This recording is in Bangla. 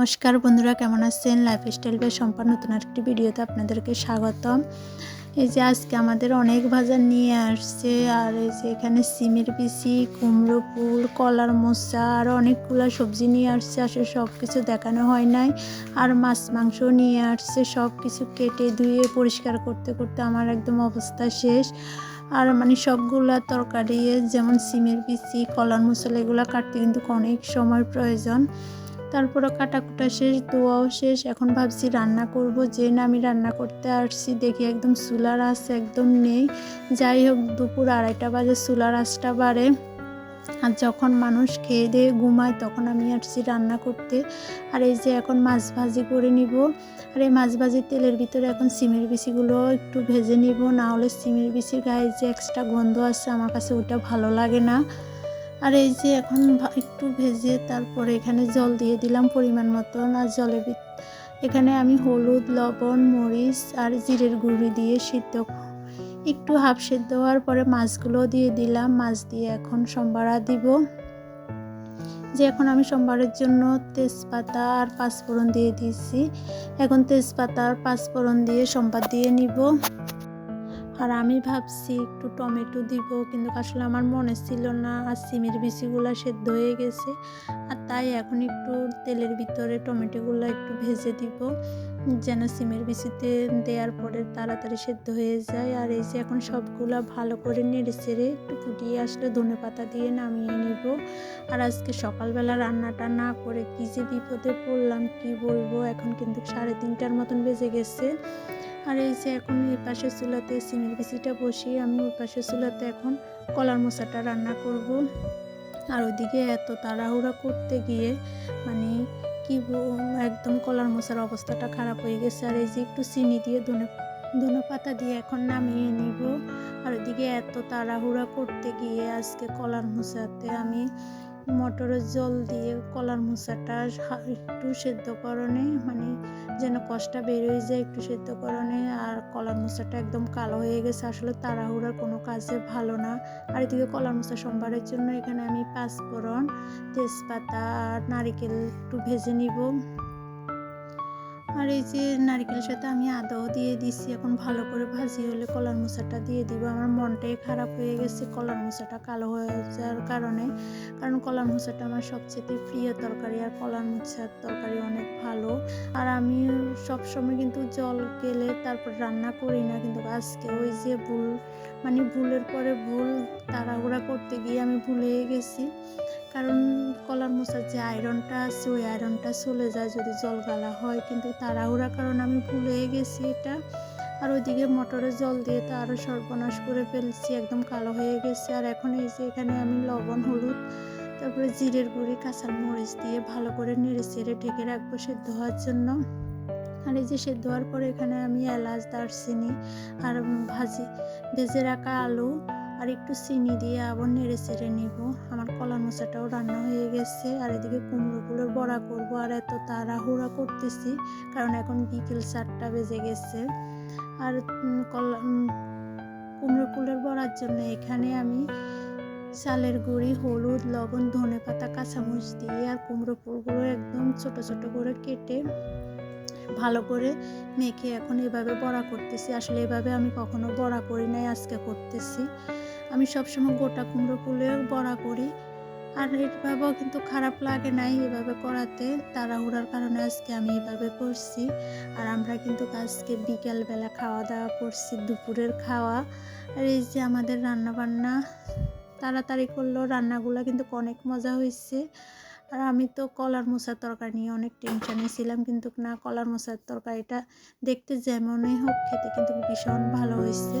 নমস্কার বন্ধুরা, কেমন আছেন? লাইফস্টাইল বা সম্পন্ন নতুন একটি ভিডিওতে আপনাদেরকে স্বাগতম। এই যে আজকে আমাদের অনেক বাজার নিয়ে আসছে, আর এই যে এখানে সিমের পিসি কুমড়ো ফুল, কলার মোচা আর অনেকগুলো সবজি নিয়ে আসছে। আসলে সব কিছু দেখানো হয় নাই, আর মাছ মাংস নিয়ে আসছে। সব কিছু কেটে ধুয়ে পরিষ্কার করতে করতে আমার একদম অবস্থা শেষ। আর মানে সবগুলা তরকারি, যেমন সিমের পিসি কলার মশলা, এগুলো কাটতে কিন্তু অনেক সময় প্রয়োজন। তারপরে কাটাকুটা শেষ, দোয়াও শেষ। এখন ভাবছি রান্না করব। যে না, আমি রান্না করতে আসছি। দেখি একদম চুলার আঁচ একদম নেই। যাই হোক, দুপুর আড়াইটা বাজে, চুলার আঁচটা বাড়ে। আর যখন মানুষ খেয়ে দিয়ে ঘুমায়, তখন আমি আসছি রান্না করতে। আর এই যে এখন মাছ ভাজি করে নিব। আর এই মাছ ভাজির তেলের ভিতরে এখন সিমের বিচিগুলো একটু ভেজে নিব। না হলে সিমের বিচির গায়ে যে এক্সট্রা গন্ধ আছে, আমার কাছে ওটা ভালো লাগে না। আর এই যে এখন একটু ভেজে তারপরে এখানে জল দিয়ে দিলাম পরিমাণ মতন, আর ভিত- এখানে আমি হলুদ, লবণ, মরিচ আর জিরের গুঁড়ি দিয়ে সিদ্ধ একটু হাফ সিদ্ধ হওয়ার পরে মাছগুলো দিয়ে দিলাম। মাছ দিয়ে এখন সম্বারা দিব। যে এখন আমি সোমবারের জন্য তেজপাতা আর পাঁচফোড়ন দিয়ে দিয়েছি। এখন তেজপাতা আর পাঁচফোড়ন দিয়ে সম্বাদ দিয়ে নিব। আর আমি ভাবছি একটু টমেটো দিব, কিন্তু আসলে আমার মনে ছিল না, আর সিমের বিচিগুলো সেদ্ধ হয়ে গেছে। আর তাই এখন একটু তেলের ভিতরে টমেটোগুলো একটু ভেজে দিব, যেন সিমের বিচিতে দেওয়ার পরে তাড়াতাড়ি সেদ্ধ হয়ে যায়। আর এই যে এখন সবগুলা ভালো করে নেড়ে চেড়ে একটু ফুটিয়ে আসলে ধনে পাতা দিয়ে নামিয়ে নিব। আর আজকে সকালবেলা রান্নাটা না করে কী যে বিপদে পড়লাম, কি বলব? এখন কিন্তু সাড়ে তিনটার মতন বেজে গেছে। আর এই যে এখন এই পাশে চুলাতে সিমের বিচিটা বসিয়ে আমি ওই পাশে চুলাতে এখন কলার মোচাটা রান্না করব। আর ওদিকে এত তাড়াহুড়া করতে গিয়ে মানে কি একদম কলার মোচার অবস্থাটা খারাপ হয়ে গেছে। আর এই যে একটু চিনি দিয়ে ধনে ধনে পাতা দিয়ে এখন নামিয়ে নিব। আর ওদিকে এত তাড়াহুড়া করতে গিয়ে আজকে কলার মোচাতে আমি মটরের জল দিয়ে কলার মোচাটা একটু সেদ্ধ করণে মানে যেন কষ্টটা বের হয়ে যায় একটু সেদ্ধ করণে আর কলার মোচাটা একদম কালো হয়ে গেছে। আসলে তাড়াহুড়ার কোনো কাজে ভালো না। আর এদিকে কলার মোচা সম্বারের জন্য এখানে আমি পাঁচফোড়ন, তেজপাতা আর নারিকেল একটু ভেজে নিব। আর এই যে নারকেলের সাথে আমি আদাও দিয়ে দিছি, এখন ভালো করে ভাজি হলে কলার মোচাটা দিয়ে দিব। আমার মনটাই খারাপ হয়ে গেছে, কলার মোচাটা কালো হয়ে যাওয়ার কারণে। কারণ কলার মোচাটা আমার সবচেয়ে প্রিয় তরকারি আর কলার মোচার তরকারি অনেক ভালো। আর আমি সব সময় কিন্তু জল গেলে তারপর রান্না করি না, কিন্তু আজকে ওই যে ভুল মানে ভুলের পরে ভুল তাড়াহুড়া করতে গিয়ে আমি ভুলে গেছি। কারণ কলার মোচার যে আয়রনটা আছে, ওই আয়রনটা চলে যায় যদি জল গালা হয়, কিন্তু তাড়াহুড়ার কারণে আমি ভুলে গেছি এটা। আর ওইদিকে মোটরের জল দিয়ে তো আরও সর্বনাশ করে ফেলছি, একদম কালো হয়ে গেছে। আর এখন এই যে এখানে আমি লবণ, হলুদ, তারপরে জিরের গুঁড়ি কাঁচা মরিচ দিয়ে ভালো করে নেড়ে চেড়ে ঢেকে রাখব সেদ্ধ হওয়ার জন্য। আর এই যে সেদ্ধ হওয়ার পরে এখানে আমি এলাচ, দারচিনি আর ভাজি, ভেজে রাখা আলু আর একটু চিনি দিয়ে আবার নেড়ে চেড়ে নিব। আমার কলা মোচাটাও রান্না হয়ে গেছে। আর এদিকে কুমড়োগুলোর বড়া করব আর এত তাড়াহুড়া করতেছি, কারণ এখন বিকেল চারটা বেজে গেছে। আর কলা কুমড়ো ফুলের বড়ার জন্য এখানে আমি চালের গুঁড়ি, হলুদ, লবণ, ধনে পাতা, কাঁচামরিচ দিয়ে আর কুমড়ো ফুলগুলো একদম ছোট ছোট করে কেটে ভালো করে মেখে এখন এভাবে বড়া করতেছি। আসলে এভাবে আমি কখনো বড়া করি নাই, আজকে করতেছি। আমি সবসময় গোটা কুমড়ো ফুলে বড়া করি। আর এভাবেও কিন্তু খারাপ লাগে নাই এভাবে করাতে তাড়াহুড়ার কারণে আজকে আমি এভাবে করছি আর আমরা কিন্তু আজকে বিকেলবেলা খাওয়া দাওয়া করছি, দুপুরের খাওয়া। আর এই যে আমাদের রান্না বান্না তাড়াতাড়ি করলেও রান্নাগুলো কিন্তু অনেক মজা হয়েছে আর আমি তো কলার মোচার তরকারি নিয়ে অনেক টেনশনে ছিলাম, কিন্তু না, কলার মোচার তরকারিটা দেখতে যেমনই হোক, খেতে কিন্তু ভীষণ ভালো হয়েছে